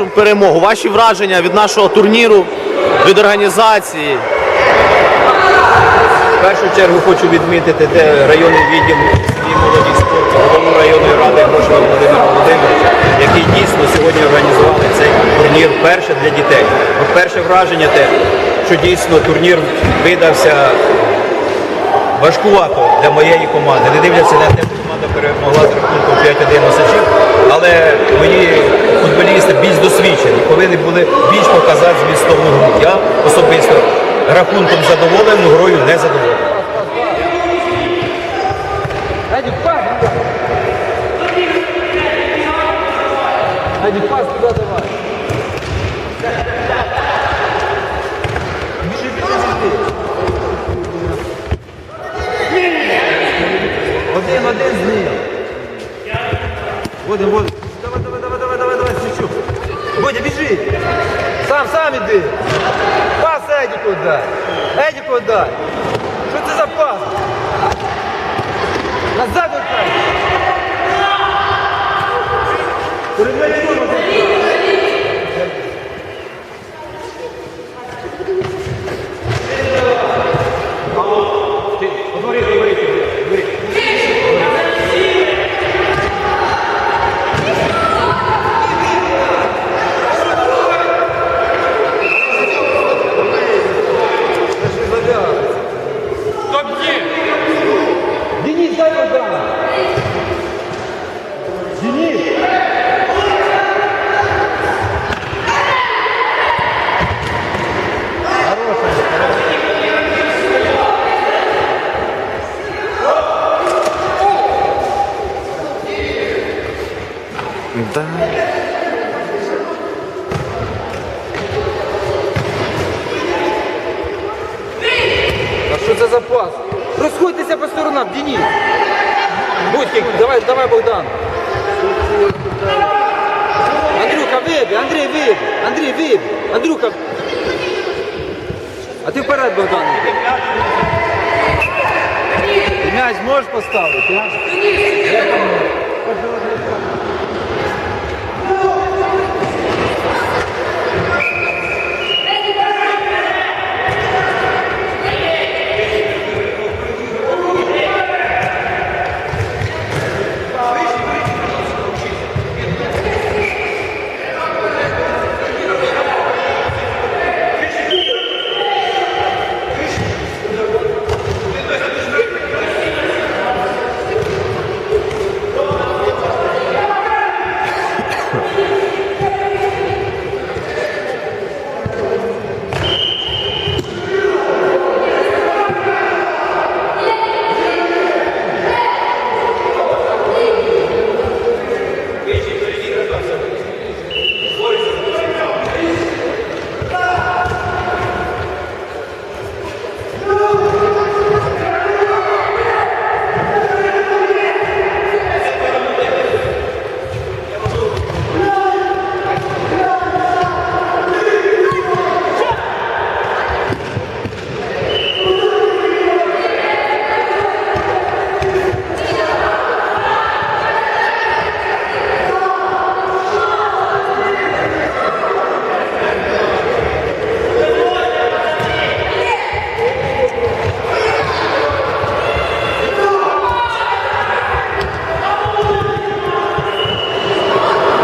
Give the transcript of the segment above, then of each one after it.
першу перемогу. Ваші враження від нашого турніру, від організації. В першу чергу хочу відмітити те районний відділ молоді спорту, голову районної ради Грошова Володимира Володимировича, який дійсно сьогодні організували цей турнір перше для дітей. Перше враження те, що дійсно турнір видався важкувато для моєї команди. Не дивляться на те, команда перемогла з рахунком 5-1 носачів, але мої футболісти більш досвідчені, повинні були більш показати змістовну гру. Я особисто рахунком задоволений, грою не задоволений. Пас туда давай. Один, один з ним. Водим, водим. Давай, давай, давай, давай, давай, давай, чуть-чуть. Водя, біжи. Сам, сам іди. Пас Едіку дай. Едіку дай. Що це за пас? Назад вертай. Перед м'ячом. Денис, дай Богдана. Денис. Да. А що це за пас? Розходьтеся по сторонам, Денис. Будь давай, Богдан. Андрюха, вибі, Андрій, вибі, Андрій, вибі, Андрюха. А ти вперед, Богдан. Ти м'яч можеш поставити, а?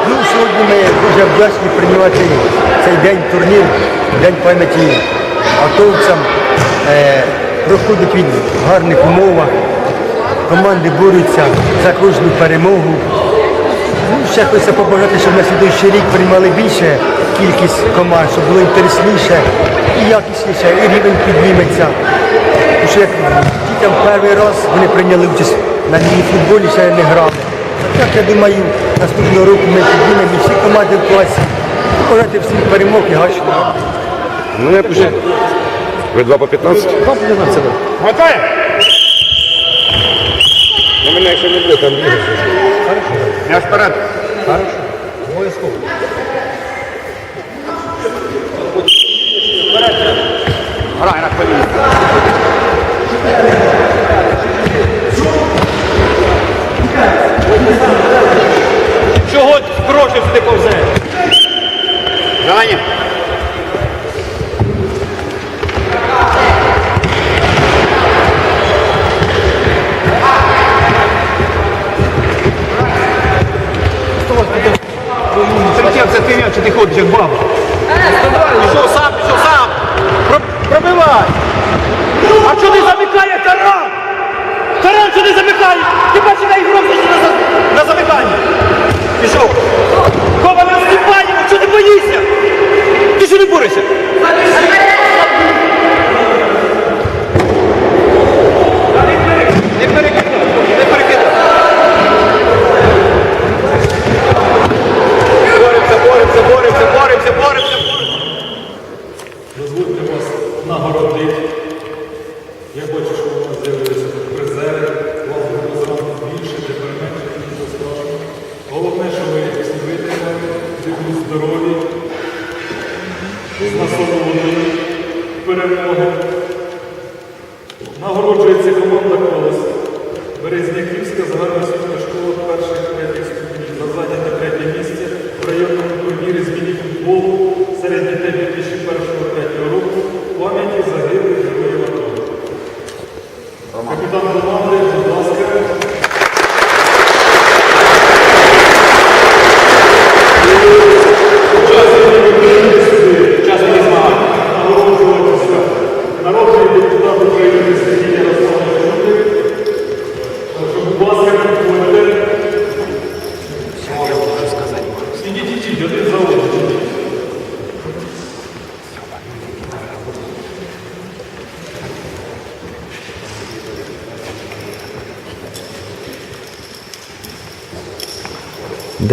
Ну, сьогодні ми дуже вдячні приймати цей день турнір, День пам'яті атовцям. Е, проходить він в гарних умовах. Команди борються за кожну перемогу. Ну, ще хочеться побажати, щоб на слідуючий рік приймали більше кількість команд, щоб було інтересніше і якісніше, і рівень підніметься. Тому що як дітям перший раз вони прийняли участь на міні-футболі, ще не грали. Так я думаю, наступного року ми піднімемо і всі команди в класі. Побажати всім перемог і гачного. Ну, я пишу. Ви 2 по 15? Хватає? Ну, мене ще не буде, там бігати. М'яч вперед. Грай, на ти повзеш? Даня. Притягся ти м'яч, ти ходиш, як баба. Пішов сам, пішов сам. Пробивай. А чого ти замикає таран? Таран, чого ти замикає? Ти бачиш, на ігрок на замикання. Пішов. Концентруйся. Не перекидай, не перекидай. Боремося, боремося, боремося, боремося, боремося. перемоги. Нагороджується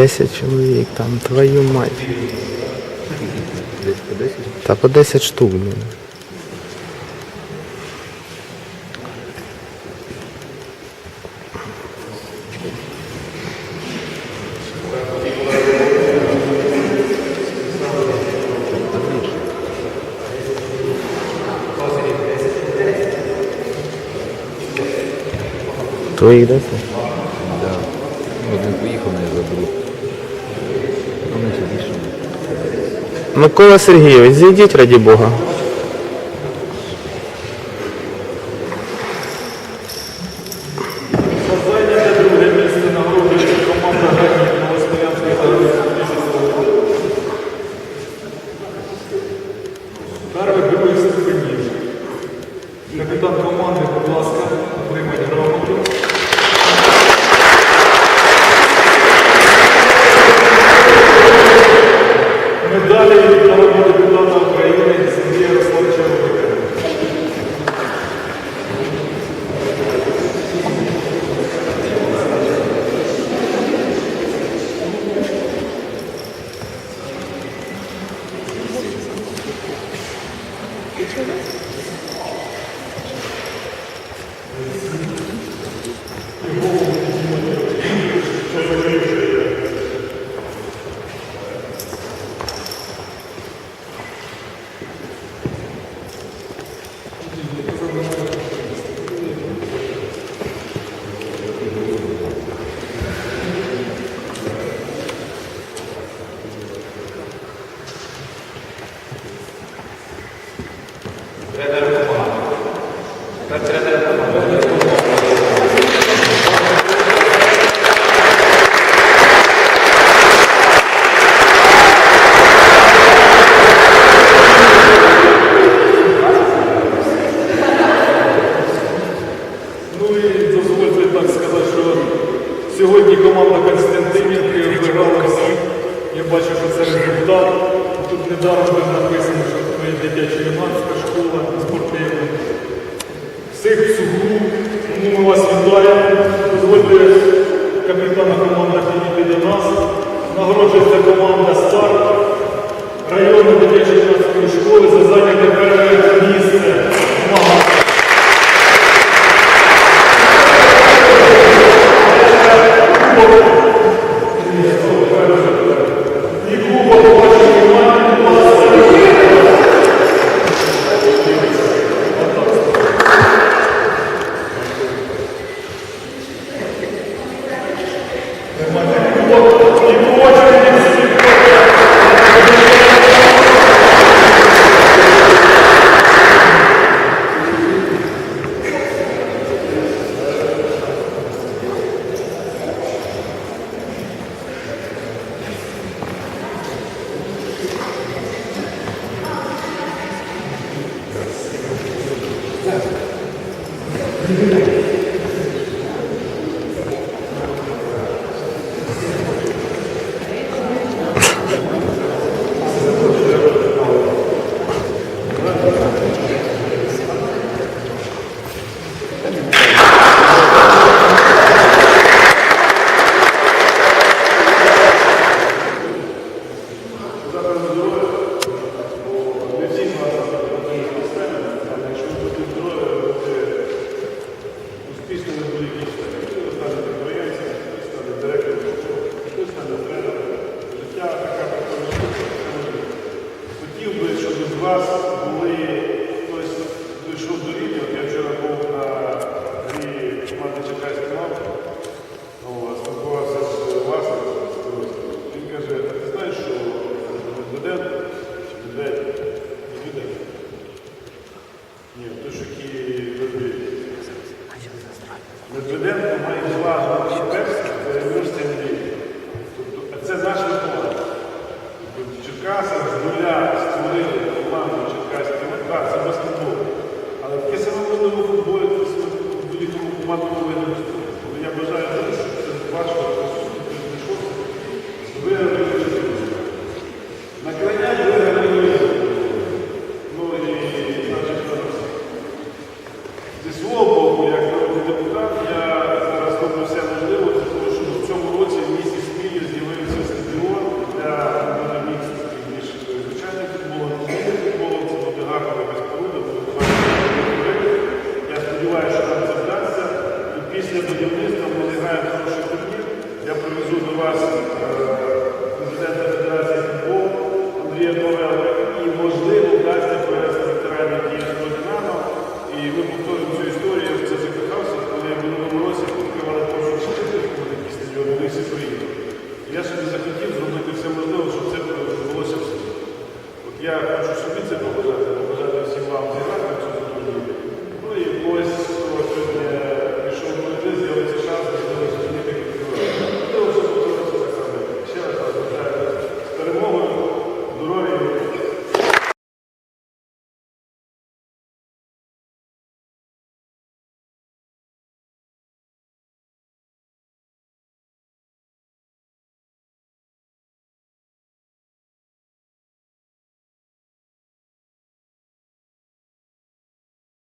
10 чоловік, там, твою мать. Десь по 10? Та по 10 штук. Блин. Твоїх 10? Микола Сергійович, зійдіть, раді Бога.